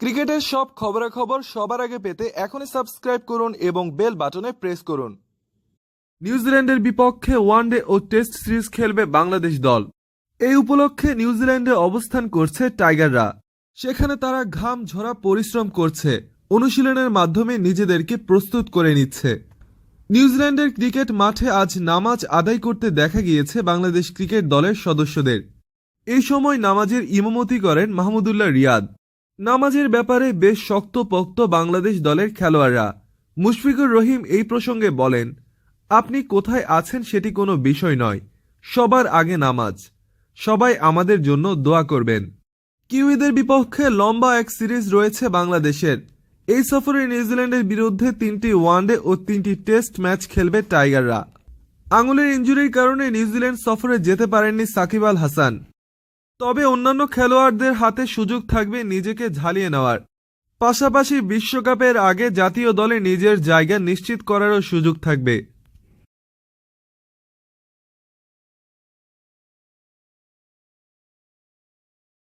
ক্রিকেটের সব খবরাখবর সবার আগে পেতে এখনই সাবস্ক্রাইব করুন এবং বেল বাটনে প্রেস করুন। নিউজিল্যান্ডের বিপক্ষে ওয়ানডে ও টেস্ট সিরিজ খেলবে বাংলাদেশ দল। এই উপলক্ষে নিউজিল্যান্ডে অবস্থান করছে টাইগাররা। সেখানে তারা ঘাম ঝরা পরিশ্রম করছে। অনুশীলনের মাধ্যমে নিজেদেরকে প্রস্তুত করে নিচ্ছে। নিউজিল্যান্ডের ক্রিকেট মাঠে আজ নামাজ আদায় করতে দেখা গিয়েছে বাংলাদেশ ক্রিকেট দলের সদস্যদের। এই সময় নামাজের ইমামতি করেন মাহমুদুল্লাহ রিয়াদ। নামাজের ব্যাপারে বেশ শক্তপোক্ত বাংলাদেশ দলের খেলোয়াড়রা। মুশফিকুর রহিম এই প্রসঙ্গে বলেন, আপনি কোথায় আছেন সেটি কোনো বিষয় নয়। সবার আগে নামাজ। সবাই আমাদের জন্য দোয়া করবেন। কিউইদের বিপক্ষে লম্বা এক সিরিজ রয়েছে বাংলাদেশের। এই সফরে নিউজিল্যান্ডের বিরুদ্ধে তিনটি ওয়ানডে ও তিনটি টেস্ট ম্যাচ খেলবে টাইগাররা। আঙুলের ইঞ্জুরির কারণে নিউজিল্যান্ড সফরে যেতে পারেননি সাকিব আল হাসান। তবে অন্যান্য খেলোয়াড়দের হাতে সুযোগ থাকবে নিজেকে ঝালিয়ে নেওয়ার। পাশাপাশি বিশ্বকাপের আগে জাতীয় দলে নিজের জায়গা নিশ্চিত করারও সুযোগ থাকবে।